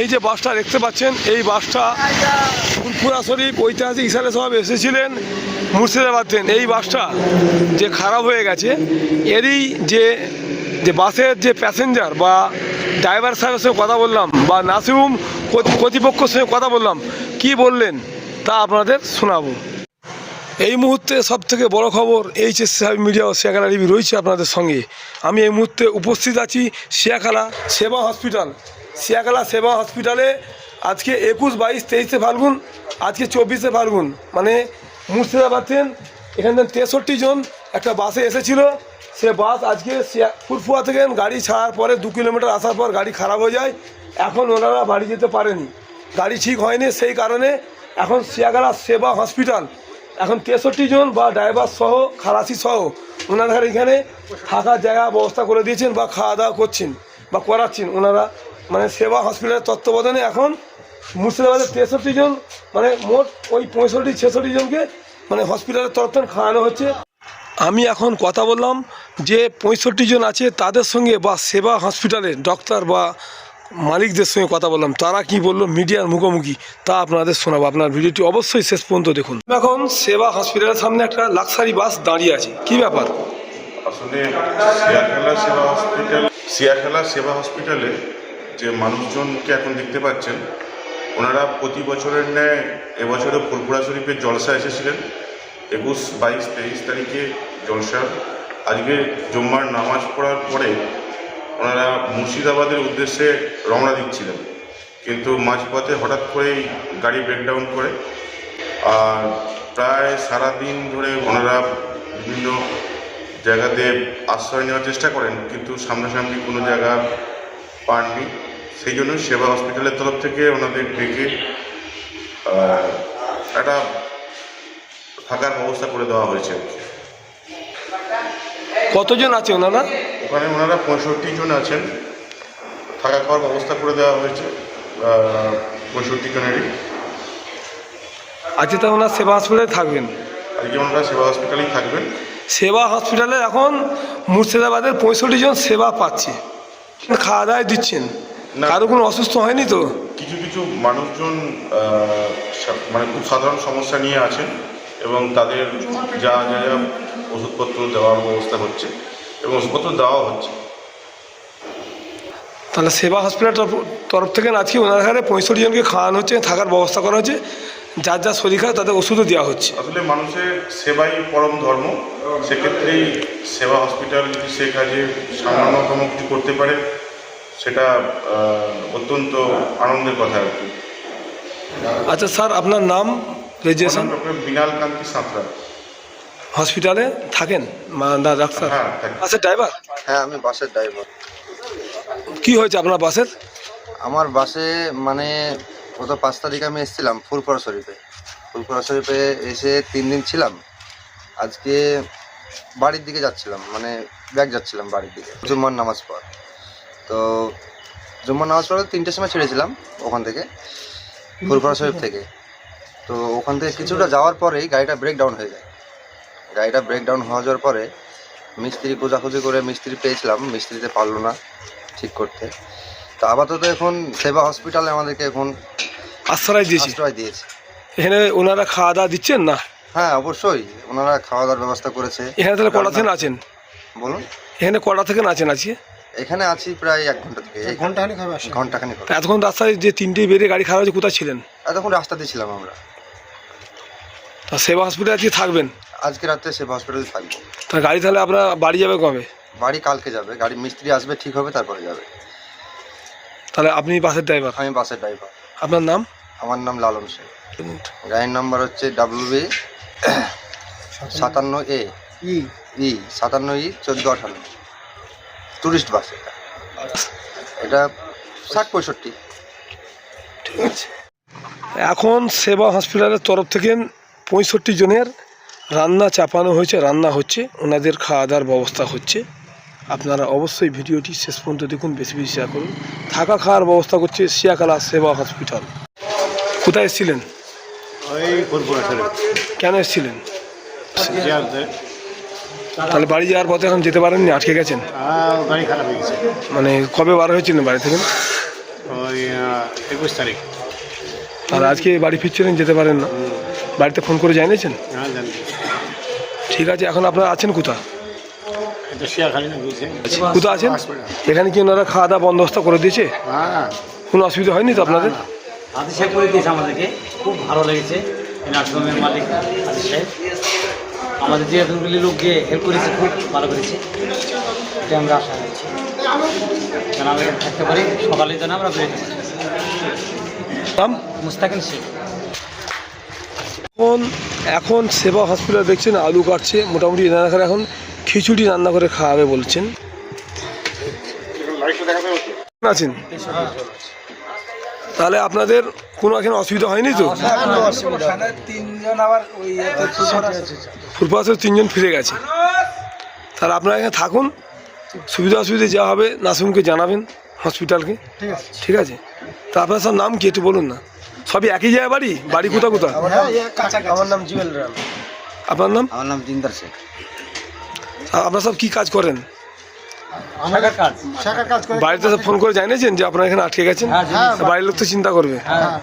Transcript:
এই যে বাসটা দেখতে পাচ্ছেন, এই বাসটা ফুরফুরা শরীফ ঐতিহাসিক ইসালে সাহেব এসেছিলেন মুর্শিদাবাদ এই বাসটা যে খারাপ হয়ে গেছে, এরই যে যে বাসের যে প্যাসেঞ্জার বা ড্রাইভার সাহেবের সঙ্গে কথা বললাম বা নাসিম কর্তৃপক্ষের সঙ্গে কথা বললাম, কি বললেন তা আপনাদের শোনাবো। এই মুহূর্তে সব থেকে বড় খবর এইচএস সাহেব মিডিয়া ও শিয়াখালা টিভি রয়েছে আপনাদের সঙ্গে। আমি এই মুহূর্তে উপস্থিত আছি শিয়াখালা সেবা হসপিটাল। শিয়াখালা সেবা হসপিটালে আজকে একুশ, বাইশ, তেইশে ফাল্গুন, আজকে চব্বিশে ফাল্গুন। মানে মুর্শিদাবাদ ট্রেন এখান থেকে তেষট্টি জন একটা বাসে এসেছিল। সে বাস আজকে ফুরফুয়া থেকে গাড়ি ছাড়ার পরে দু কিলোমিটার আসার পর গাড়ি খারাপ হয়ে যায়। এখন ওনারা বাড়ি যেতে পারেনি। গাড়ি ঠিক হয়নি সেই কারণে এখন শিয়াখালা সেবা হসপিটাল। এখন তেষট্টি জন বা ড্রাইভার সহ, খালাসি সহ ওনারা এখানে থাকার জায়গা ব্যবস্থা করে দিয়েছেন বা খাওয়া দাওয়া করছেন বা করাচ্ছেন ওনারা। মানে সেবা হসপিটালের তত্ত্বাবধানে এখন মুর্শিদাবাদের তেষট্টি জন মানে মোট ওই পঁয়ষট্টি, ছেষট্টি জনকে মানে হসপিটালের তরফ খাওয়ানো হচ্ছে। আমি এখন কথা বললাম যে পঁয়ষট্টি জন আছে তাদের সঙ্গে বা সেবা হসপিটালের ডক্টর বা মালিকদের সঙ্গে কথা বললাম। তারা কি বলল? মিডিয়ার মুখোমুখি। তা আপনাদের শোনাবো। আপনার ভিডিওটি অবশ্যই শেষ পর্যন্ত দেখুন। এখন সেবা হসপিটালের সামনে একটা লাক্সারি বাস দাঁড়িয়ে আছে। কি ব্যাপার? আসলে সেবা হসপিটাল সেবা হসপিটালে যে মানুষজনকে এখন দেখতে পাচ্ছেন, ওনারা প্রতি বছরের ন্যায় এবছরও ফুলপুরা শরীফের জলসা এসেছিলেন, একুশ, বাইশ, তেইশ তারিখে জলসা। আজকে জুম্মার নামাজ পড়ার পরে ওনারা মুর্শিদাবাদের উদ্দেশ্যে রওনা দিচ্ছিলেন। কিন্তু মাঝপথে হঠাৎ করেই গাড়ি ব্রেকডাউন করে আর প্রায় সারাদিন ধরে ওনারা বিভিন্ন জায়গাতে আশ্রয় নেওয়ার চেষ্টা করেন, কিন্তু সামনাসামনি কোনো জায়গা পাননি। সেই জন্য সেবা হসপিটালের তরফ থেকে ওনাদের ডেকে একটা থাকার ব্যবস্থা করে দেওয়া হয়েছে। কতজন আছে ওনারা? ওখানে ওনারা পঁয়ষট্টি জন আছেন। থাকা খাওয়ার ব্যবস্থা করে দেওয়া হয়েছে পঁয়ষট্টি জনেরই। আজকে তা ওনার সেবা হসপিটালে থাকবেন? আজকে ওনারা সেবা হসপিটালেই থাকবেন। সেবা হসপিটালে এখন মুর্শিদাবাদের পঁয়ষট্টি জন সেবা পাচ্ছে। খাওয়া দাওয়া দিচ্ছেন। কারও কোনো অসুস্থ হয়নি তো? কিছু কিছু মানুষজন মানে খুব সাধারণ সমস্যা নিয়ে আছেন এবং তাদের যা যা যা ওষুধপত্র দেওয়ার ব্যবস্থা হচ্ছে এবং ওষুধপত্র দেওয়া হচ্ছে। তাহলে সেবা হসপিটাল তরফ- থেকে আজকে ওনার ঘরে পঁয়ষট্টি জনকে খাওয়ানো হচ্ছে থাকার ব্যবস্থা করা হচ্ছে যার যা শরীর খারাপ তাদের ওষুধও দেওয়া হচ্ছে। আসলে মানুষের সেবাই পরম ধর্ম সেক্ষেত্রেই সেবা হসপিটাল যদি সে কাজে সামান্যতম কিছু করতে পারে সেটা অত্যন্ত আনন্দের কথা আর কি। আচ্ছা স্যার আপনার নাম রেজিস্ট্রেশন? ডক্টর বিনাল কান্তি সাঁতরা। হসপিটালে থাকেন? ডাক্তার হ্যাঁ বাসের ড্রাইভার? হ্যাঁ আমি বাসের ড্রাইভার। কি হয়েছে আপনার বাসের? আমার বাসে মানে গত পাঁচ তারিখ আমি এসেছিলাম ফুলপুরা শরীফে। ফুলপুরা শরীফে এসে তিন দিন ছিলাম। আজকে বাড়ির দিকে যাচ্ছিলাম মানে ব্যাগ যাচ্ছিলাম বাড়ির দিকে। জুম্মার নামাজ পর তো জুম্মার নামাজ পড়ে তিনটের সময় ছেড়েছিলাম ওখান থেকে ফুলপুরা শরীফ থেকে। তো ওখান থেকে কিছুটা যাওয়ার পরেই গাড়িটা ব্রেকডাউন হয়ে যায়। গাড়িটা ব্রেকডাউন হয়ে যাওয়ার পরে মিস্ত্রি খোঁজাখুঁজি করে মিস্ত্রি পেয়েছিলাম মিস্ত্রিতে পারল না ঠিক করতে। তো আপাতত এখন সেবা হসপিটালে আমাদেরকে এখন আশ্রয় দিয়েছি। আশ্রয় দিয়েছে। এখানে ওনারা খাওয়া দাওয়া দিচ্ছেন না? হ্যাঁ অবশ্যই। ওনারা খাওয়া দাওয়ার ব্যবস্থা করেছে। এখানে তাহলে কটা থেকে আছেন? বলুন। এখানে কটা থেকে আছেন আজকে? এখানে আছি প্রায় এক ঘণ্টা থেকে। ঘন্টাখানিক হবে ঘন্টাখানিক হবে। এতক্ষণ রাস্তায় যে তিনটে বেরিয়ে গাড়ি খারাপ হয়েছে কোথায় ছিলেন? এতক্ষণ রাস্তা দিয়েছিলাম আমরা। তা সেবা হসপিটালে আজকে থাকবেন? আজকে রাত্রে সেবা হসপিটালে থাকব। তা গাড়ি তাহলে আপনার বাড়ি যাবে কবে? বাড়ি কালকে যাবে। গাড়ি মিস্ত্রি আসবে ঠিক হবে তারপরে যাবে। তাহলে আপনি বাসের ড্রাইভার আমি বাসের ড্রাইভার আপনার নাম? আমার নাম লালন শেখ গাড়ির নাম্বার হচ্ছে ডাব্লিউ বি সাতান্ন এ ই। সাতান্ন ই চোদ্দ আঠান্ন। টুরিস্ট বাস এটা। এটা ষাট পঁয়ষট্টি। ঠিক আছে। এখন সেবা হসপিটালের তরফ থেকে পঁয়ষট্টি জনের রান্না চাপানো হয়েছে রান্না হচ্ছে ওনাদের খাওয়া দাওয়ার ব্যবস্থা হচ্ছে। আপনারা অবশ্যই ভিডিওটি শেষ পর্যন্ত দেখুন বেশি বেশি শেয়ার করুন। থাকা খাওয়ার ব্যবস্থা করছে শিয়াখালা সেবা হসপিটাল। কোথায় এসেছিলেন? কেন এসেছিলেন? তাহলে বাড়ি যাওয়ার পথে এখন যেতে পারেননি আটকে গেছেন? গাড়ি খারাপ হয়ে গেছে। মানে কবে বার হয়েছিলেন বাড়ি থেকে? ওই একুশ তারিখ। আর আজকে বাড়ি ফিরছিলেন যেতে পারেন না। বাড়িতে ফোন করে জানিয়েছেন? ঠিক আছে এখন আপনারা আছেন কোথায়? না বুঝছে। কোথায় আছেন? এখানে কি ওনারা খাওয়া দাওয়া বন্দোবস্ত করে দিয়েছে? হ্যাঁ। কোনো অসুবিধা হয়নি তো আপনাদের? সাহেব করে দিয়েছে আমাদেরকে। খুব ভালো লেগেছে। মালিক সাহেব আমাদের যে এতগুলি লোককে হেল্প করেছে খুব ভালো করেছে। এটা আমরা আশা করছি। যেন আমরা এখানে থাকতে পারি। সকালে যেন আমরা বেরোতে পারি। মুস্তাকিম শেখ। এখন এখন সেবা হসপিটাল দেখছেন আলু কাটছে। মোটামুটি এনারা করে এখন খিচুড়ি রান্না করে খাওয়াবে বলছেন। আছেন? তাহলে আপনাদের কোনো এখন অসুবিধা হয়নি তো? ফুলপাশে তিনজন ফিরে গেছে। তাহলে আপনারা এখানে থাকুন। সুবিধা অসুবিধা যা হবে নাসিমকে জানাবেন হসপিটালকে। ঠিক আছে? তা আপনার সব নাম কি একটু বলুন না। সবই একই জায়গায় বাড়ি? বাড়ি কোথা কোথা আমার নাম জুয়েল রাম। আপনার নাম? আমার নাম জিন্দার শেখ। আপনারা সব কি কাজ করেন? শাখার কাজ। শাখার কাজ করে বাড়িতে তো ফোন করে জানিয়েছেন যে আপনারা এখানে আটকে গেছেন? বাইরের বাড়ির লোক তো চিন্তা করবে। হ্যাঁ।